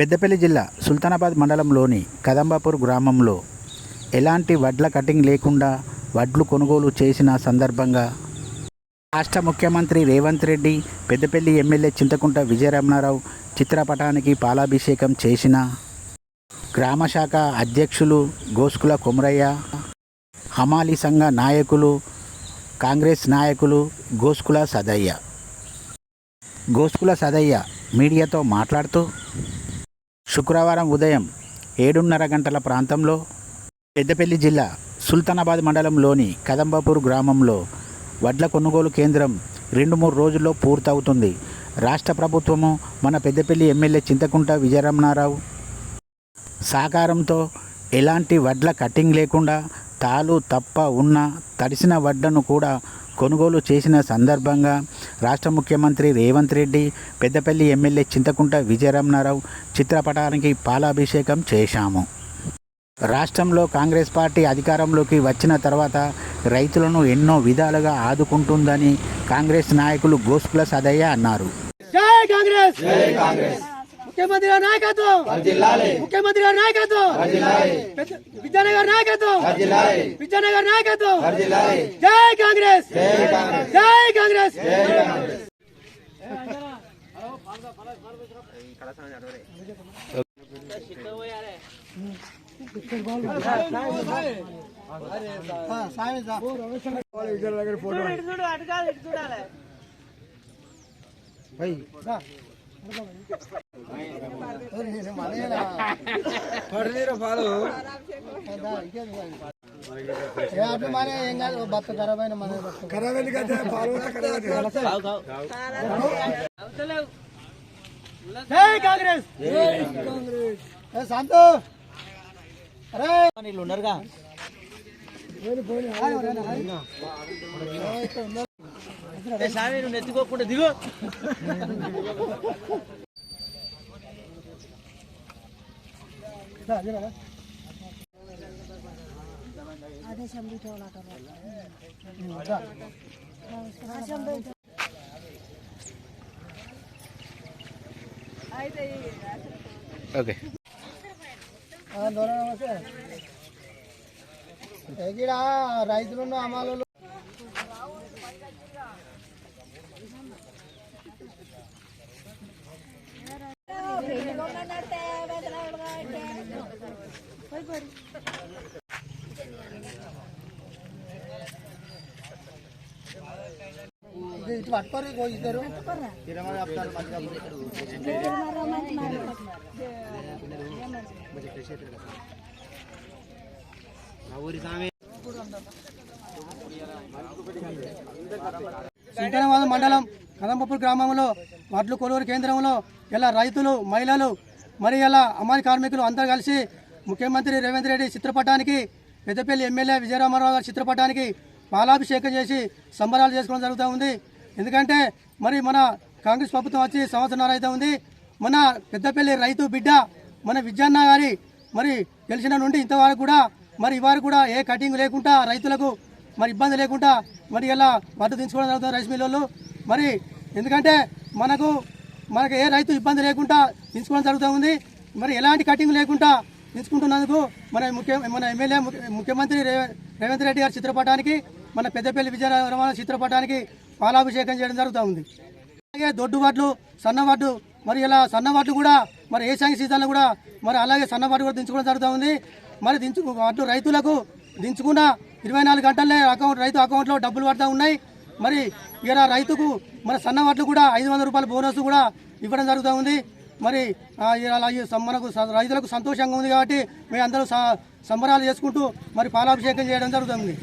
పెద్దపల్లి జిల్లా సుల్తానాబాద్ మండలంలోని కదంబాపూర్ గ్రామంలో ఎలాంటి వడ్ల కటింగ్ లేకుండా వడ్లు కొనుగోలు చేసిన సందర్భంగా రాష్ట్ర ముఖ్యమంత్రి రేవంత్ రెడ్డి పెద్దపల్లి ఎమ్మెల్యే చింతకుంట విజయరమణారావు చిత్రపటానికి పాలాభిషేకం చేసిన గ్రామ శాఖ అధ్యక్షులు గోస్కుల కొమరయ్య హమాలి సంఘ నాయకులు కాంగ్రెస్ నాయకులు గోస్కుల సదయ్య. గోస్కుల సదయ్య మీడియాతో మాట్లాడుతూ శుక్రవారం ఉదయం ఏడున్నర గంటల ప్రాంతంలో పెద్దపల్లి జిల్లా సుల్తానాబాద్ మండలంలోని కదంబాపూర్ గ్రామంలో వడ్ల కొనుగోలు కేంద్రం రెండు మూడు రోజుల్లో పూర్తవుతుంది. రాష్ట్ర ప్రభుత్వము మన పెద్దపల్లి ఎమ్మెల్యే చింతకుంట విజయరమణారావు సహకారంతో ఎలాంటి వడ్ల కటింగ్ లేకుండా తాలు తప్ప ఉన్న తడిసిన వడ్లను కూడా కొనుగోలు చేసిన సందర్భంగా రాష్ట్ర ముఖ్యమంత్రి రేవంత్ రెడ్డి పెద్దపల్లి ఎమ్మెల్యే చింతకుంట విజయరమణారావు చిత్రపటానికి పాలాభిషేకం చేశాము. రాష్ట్రంలో కాంగ్రెస్ పార్టీ అధికారంలోకి వచ్చిన తర్వాత రైతులను ఎన్నో విధాలుగా ఆదుకుంటుందని కాంగ్రెస్ నాయకులు గోస్కుల సదయ్య అన్నారు. జై కాంగ్రెస్! జై కాంగ్రెస్! ముఖ్యమంత్రి గారి నాయకత్వం. ముఖ్యమంత్రి గారి నాయకత్వం. విద్యానగర్ నాయకత్వం. విద్యానగర్ నాయకత్వం. జై కాంగ్రెస్. జై కాంగ్రెస్. మానే ఏం కాదు ఖరాబ్ అయిన మన జై కాంగ్రెస్ శాంతు అరే ఉన్నారుగా స్వామి నువ్వు నెత్తుకోకుండా దిగు. ఓకే. ఇక్కడ రైతులు అమలు ఇటు పట్టుకోరు ఇద్దరు ఇరవై చెప్తారు మండలం కదంపూర్ గ్రామంలో వడ్లు కొలువురు కేంద్రంలో ఇలా రైతులు మహిళలు మరి ఇలా అమ్మాయి కార్మికులు అందరూ కలిసి ముఖ్యమంత్రి రేవంత్ రెడ్డి చిత్రపటానికి పెద్దపల్లి ఎమ్మెల్యే విజయరామారావు గారి చిత్రపటానికి పాలాభిషేకం చేసి సంబరాలు చేసుకోవడం జరుగుతూ ఉంది. ఎందుకంటే మరి మన కాంగ్రెస్ ప్రభుత్వం వచ్చి సంవత్సరాలు అయితే ఉంది. మన పెద్దపల్లి రైతు బిడ్డ మన విద్యాన్న గారి మరి గెలిచిన నుండి ఇంతవరకు కూడా మరి ఇవారు కూడా ఏ కటింగ్ లేకుండా రైతులకు మరి ఇబ్బంది లేకుండా మరి ఇలా మద్దతు తీసుకోవడం జరుగుతుంది రైస్ మిల్లు మరి ఎందుకంటే మనకు మనకు ఏ రైతు ఇబ్బంది లేకుండా తీసుకోవడం జరుగుతూ ఉంది. మరి ఎలాంటి కటింగ్ లేకుండా తీసుకుంటున్నందుకు మన ముఖ్య మన ఎమ్మెల్యే ముఖ్యమంత్రి రేవంత్ రెడ్డి గారి చిత్రపటానికి మన పెద్దపల్లి విజయనగరం చిత్రపటానికి పాలాభిషేకం చేయడం జరుగుతూ ఉంది. అలాగే దొడ్డు వడ్లు సన్న మరి ఇలా సన్నవాడ్లు కూడా మరి ఏ సాంగ్ సీజన్లో కూడా మరి అలాగే సన్న కూడా దించుకోవడం జరుగుతూ ఉంది. మరి దించు వాటి రైతులకు దించుకున్న ఇరవై నాలుగు గంటలనే అకౌంట్ రైతు అకౌంట్లో డబ్బులు పడుతూ ఉన్నాయి. మరి ఇలా రైతుకు మన సన్న కూడా ఐదు వందల రూపాయల బోనస్ కూడా ఇవ్వడం జరుగుతూ ఉంది. మరి ఈ మనకు రైతులకు సంతోషంగా ఉంది కాబట్టి మేము అందరూ స- సంబరాలు చేసుకుంటూ మరి పాలాభిషేకం చేయడం జరుగుతుంది.